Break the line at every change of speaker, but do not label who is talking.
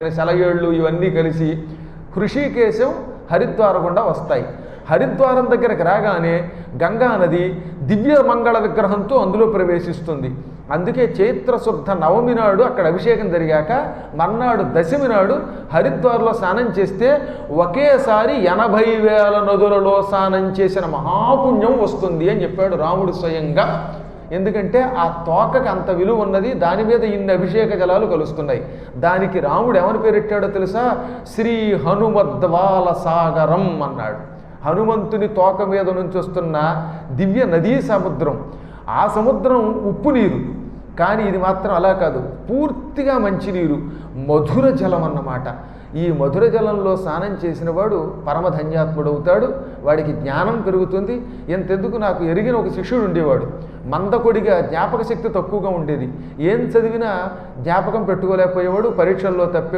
సెలయేళ్ళు ఇవన్నీ కలిసి హృషికేశం హరిద్వార గుండా వస్తాయి. హరిద్వారం దగ్గరకు రాగానే గంగా నది దివ్య మంగళ విగ్రహంతో అందులో ప్రవేశిస్తుంది. అందుకే చైత్రశుద్ధ నవమి నాడు అక్కడ అభిషేకం జరిగాక మర్నాడు దశమి నాడు హరిద్వార్లో స్నానం చేస్తే ఒకేసారి ఎనభై వేల నదులలో స్నానం చేసిన మహాపుణ్యం వస్తుంది అని చెప్పాడు రాముడు స్వయంగా. ఎందుకంటే ఆ తోకకి అంత విలువ ఉన్నది దాని మీద ఇన్ని అభిషేక జలాలు కలుస్తున్నాయి. దానికి రాముడు ఎవరి పేరెట్టాడో తెలుసా? శ్రీ హనుమద్వాల సాగరం అన్నాడు. హనుమంతుని తోక మీద నుంచి వస్తున్న దివ్య నదీ సముద్రం. ఆ సముద్రం ఉప్పు నీరు. కానీ ఇది మాత్రం అలా కాదు. పూర్తిగా మంచినీరు మధుర జలం అన్నమాట. ఈ మధుర జలంలో స్నానం చేసిన వాడు పరమధన్యాత్ముడు అవుతాడు వాడికి జ్ఞానం పెరుగుతుంది. ఎంతెందుకు నాకు ఎరిగిన ఒక శిష్యుడు ఉండేవాడు. మందకొడిగా జ్ఞాపక శక్తి తక్కువగా ఉండేది. ఏం చదివినా జ్ఞాపకం పెట్టుకోలేకపోయేవాడు పరీక్షల్లో తప్పేవాడు.